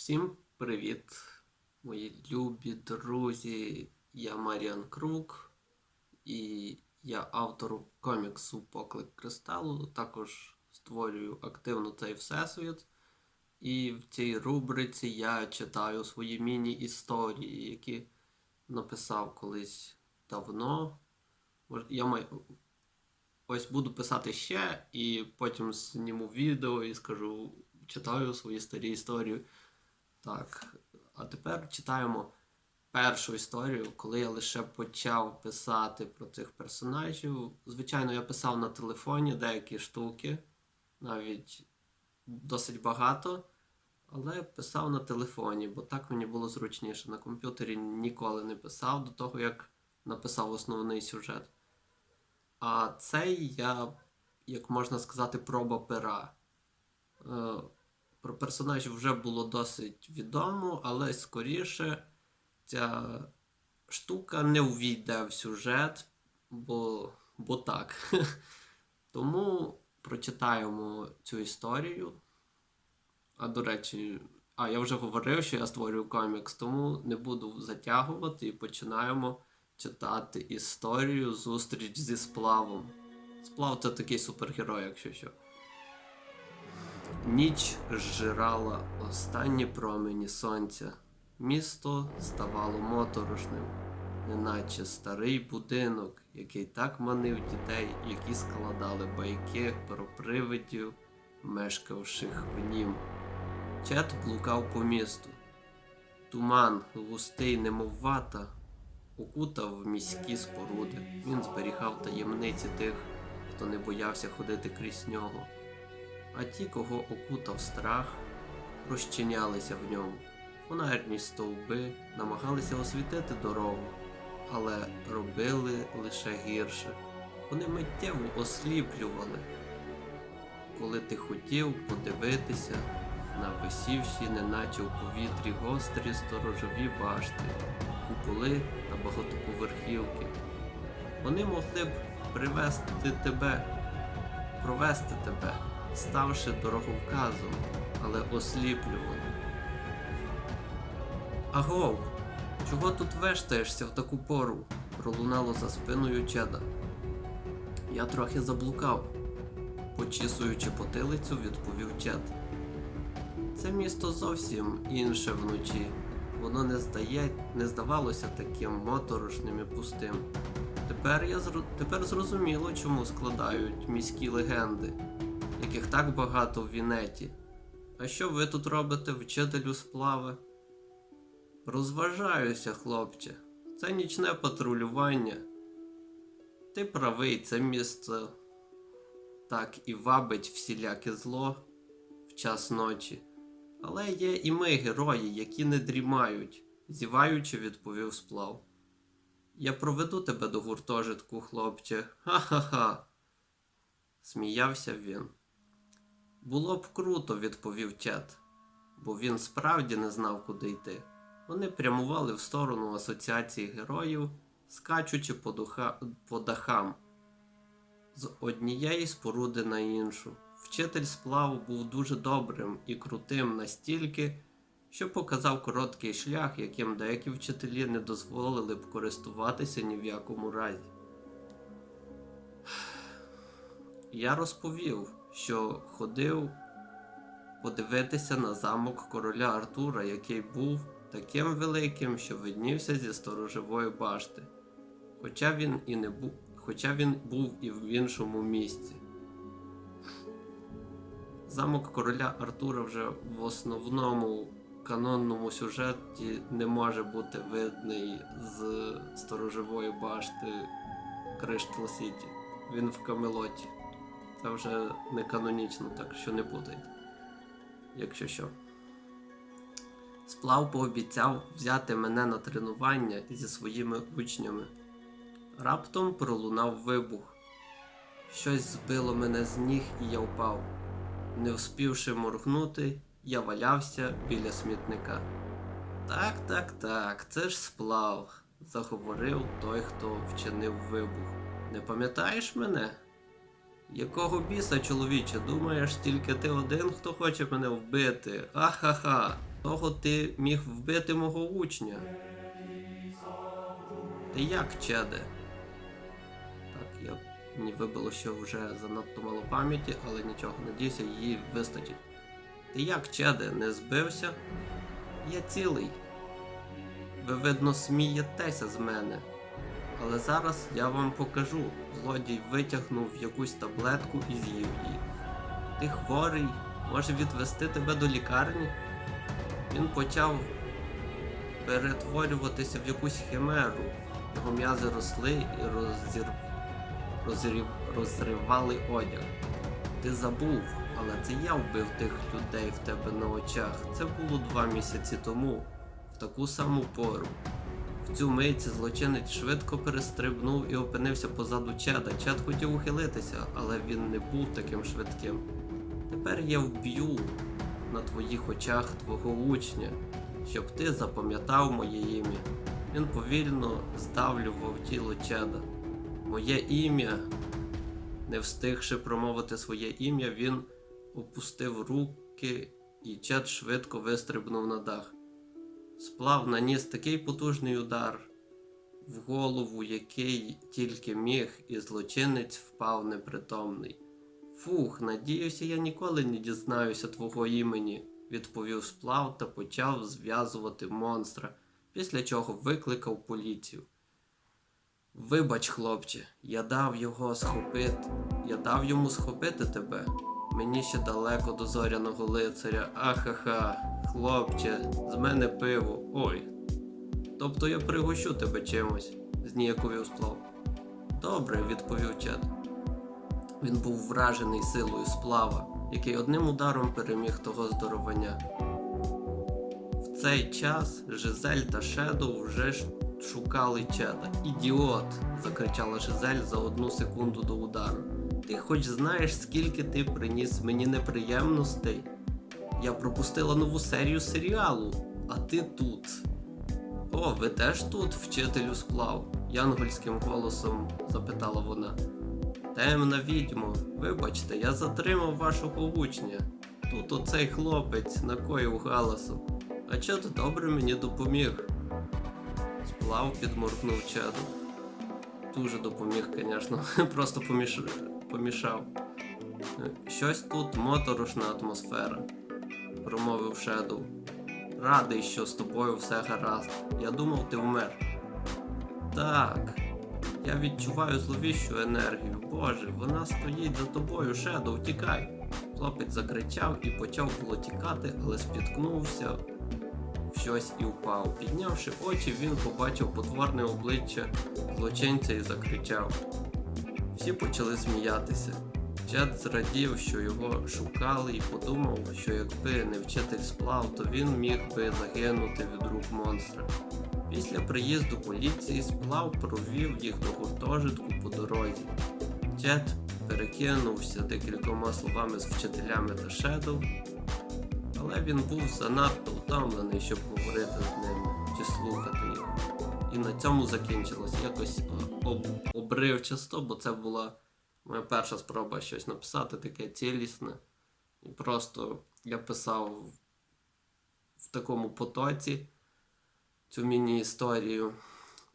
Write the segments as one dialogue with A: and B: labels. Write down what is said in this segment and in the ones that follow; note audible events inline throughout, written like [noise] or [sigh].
A: Всім привіт, мої любі друзі. Я Маріан Крук і я автор коміксу Поклик Кристалу. Також створюю активно цей всесвіт. І в цій рубриці я читаю свої міні-історії, які написав колись давно. Я маю... Ось буду писати ще, і потім зніму відео і скажу, читаю свої старі історії. Так, а тепер читаємо першу історію, коли я лише почав писати про цих персонажів. Звичайно, я писав на телефоні деякі штуки, навіть досить багато, але писав на телефоні, бо так мені було зручніше. На комп'ютері ніколи не писав до того, як написав основний сюжет. А цей я, як можна сказати, проба пера. Про персонажів вже було досить відомо, але скоріше ця штука не увійде в сюжет, бо, бо так. [laughs] Тому прочитаємо цю історію. А до речі, а я вже говорив, що я створюю комікс, тому не буду затягувати і починаємо читати історію Зустріч зі сплавом. Сплав це такий супергерой, якщо що. Ніч зжирала останні промені сонця. Місто ставало моторошним, неначе старий будинок, який так манив дітей, які складали байки про привидів, мешкавших в нім. Чет блукав по місту. Туман, густий, немов вата, окутав міські споруди. Він зберігав таємниці тих, хто не боявся ходити крізь нього. А ті, кого окутав страх, розчинялися в ньому. Фонарні стовби намагалися освітити дорогу, але робили лише гірше. Вони миттєво осліплювали. Коли ти хотів подивитися на висівші, неначе у повітрі гострі сторожові башти, куполи та багатоповерхівки. Вони могли б привести тебе, провести тебе, ставши дороговказом, але осліплювали. Агов, чого тут вештаєшся в таку пору? пролунало за спиною Чеда. Я трохи заблукав, почісуючи потилицю, відповів Чед. Це місто зовсім інше вночі. Воно не здає, не здавалося таким моторошним і пустим. Тепер я зро... тепер зрозуміло, чому складають міські легенди, яких так багато в Вінеті. А що ви тут робите, вчителю сплави? Розважаюся, хлопче. Це нічне патрулювання. Ти правий, це місце так і вабить всіляке зло в час ночі. Але є і ми, герої, які не дрімають, зіваючи, відповів сплав. Я проведу тебе до гуртожитку, хлопче. Ха-ха-ха. Сміявся він. Було б круто, відповів Чет, бо він справді не знав, куди йти. Вони прямували в сторону асоціації героїв, скачучи по, духа... по дахам з однієї споруди на іншу. Вчитель сплаву був дуже добрим і крутим настільки, що показав короткий шлях, яким деякі вчителі не дозволили б користуватися ні в якому разі. Я розповів, що ходив подивитися на замок короля Артура, який був таким великим, що виднівся зі сторожової башти, хоча він і не був, хоча він був і в іншому місці. Замок короля Артура вже в основному канонному сюжеті не може бути видний з сторожової башти Криштал Сіті. Він в Камелоті. Це вже не канонічно, так що не путайте. Якщо що. Сплав пообіцяв взяти мене на тренування зі своїми учнями. Раптом пролунав вибух. Щось збило мене з ніг, і я впав. Не вспівши моргнути, я валявся біля смітника. Так, так, так, це ж сплав, заговорив той, хто вчинив вибух. Не пам'ятаєш мене? Якого біса, чоловіче, думаєш, тільки ти один, хто хоче мене вбити? Ахаха. того ти міг вбити мого учня. Ти як, Чеде? Так, я мені вибило, що вже занадто мало пам'яті, але нічого, надіюся, її вистачить. Ти як, Чеде, не збився? Я цілий. Ви, видно, смієтеся з мене. Але зараз я вам покажу. Злодій витягнув якусь таблетку і з'їв її. Ти хворий, може відвести тебе до лікарні? Він почав перетворюватися в якусь химеру. Його м'язи росли і розір... розрів... розривали одяг. Ти забув, але це я вбив тих людей в тебе на очах. Це було два місяці тому, в таку саму пору. В цю мить злочинець швидко перестрибнув і опинився позаду Чеда. Чед хотів ухилитися, але він не був таким швидким. Тепер я вб'ю на твоїх очах твого учня, щоб ти запам'ятав моє ім'я. Він повільно здавлював тіло Чеда. Моє ім'я. Не встигши промовити своє ім'я, він опустив руки, і Чед швидко вистрибнув на дах. Сплав наніс такий потужний удар в голову, який тільки міг, і злочинець впав непритомний. Фух, надіюся, я ніколи не дізнаюся твого імені, відповів сплав та почав зв'язувати монстра, після чого викликав поліцію. Вибач, хлопче, я дав його схопити. Я дав йому схопити тебе. Мені ще далеко до зоряного лицаря. Ахаха, хлопче, з мене пиво. Ой. Тобто я пригощу тебе чимось, зніяковів сплав. Добре, відповів Чед. Він був вражений силою сплава, який одним ударом переміг того здоровання. В цей час Жизель та Шедоу вже шукали Чеда. Ідіот! закричала Жизель за одну секунду до удару. Ти хоч знаєш, скільки ти приніс мені неприємностей? Я пропустила нову серію серіалу, а ти тут. О, ви теж тут, вчителю сплав? янгольським голосом запитала вона. Темна відьмо, вибачте, я затримав вашого учня. Тут оцей хлопець накоїв галасом. А чого добре мені допоміг? Сплав підморгнув чаду. Дуже допоміг, звісно, [laughs] просто поміш... помішав. Щось тут моторошна атмосфера, промовив Шедоу. Радий, що з тобою все гаразд. Я думав, ти вмер. Так. Я відчуваю зловіщу енергію. Боже, вона стоїть за тобою, Шедоу, тікай. Хлопець закричав і почав було тікати, але спіткнувся в щось і впав. Піднявши очі, він побачив потворне обличчя злочинця і закричав. Всі почали сміятися. Чет зрадів, що його шукали, і подумав, що якби не вчитель сплав, то він міг би загинути від рук монстра. Після приїзду поліції сплав провів їх до гуртожитку по дорозі. Чет перекинувся декількома словами з вчителями та Шедоу, але він був занадто втомлений, щоб говорити з ними чи слухати на цьому закінчилось якось е, об, обривчасто, бо це була моя перша спроба щось написати, таке цілісне. І просто я писав в такому потоці цю міні-історію.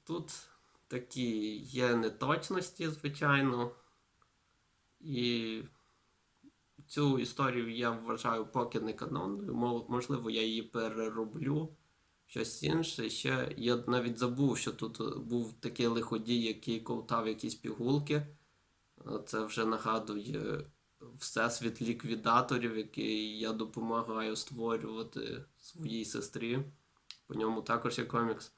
A: Тут такі є неточності, звичайно. І цю історію я вважаю поки не канонною. Можливо, я її перероблю. Щось інше. Ще я навіть забув, що тут був такий лиходій, який ковтав якісь пігулки. Е, Це вже нагадує всесвіт ліквідаторів, який я допомагаю створювати своїй сестрі. По ньому також є комікс.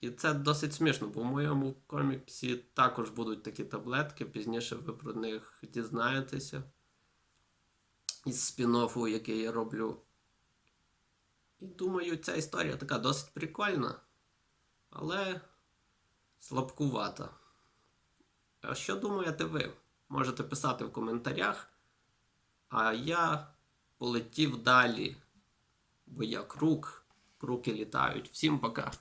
A: І це досить смішно, бо в моєму коміксі також будуть такі таблетки, пізніше ви про них дізнаєтеся. Із спін-оффу, який я роблю. Думаю, ця історія така досить прикольна, але слабкувата. А що думаєте ви? Можете писати в коментарях. А я полетів далі, бо я круг, круки літають. Всім пока!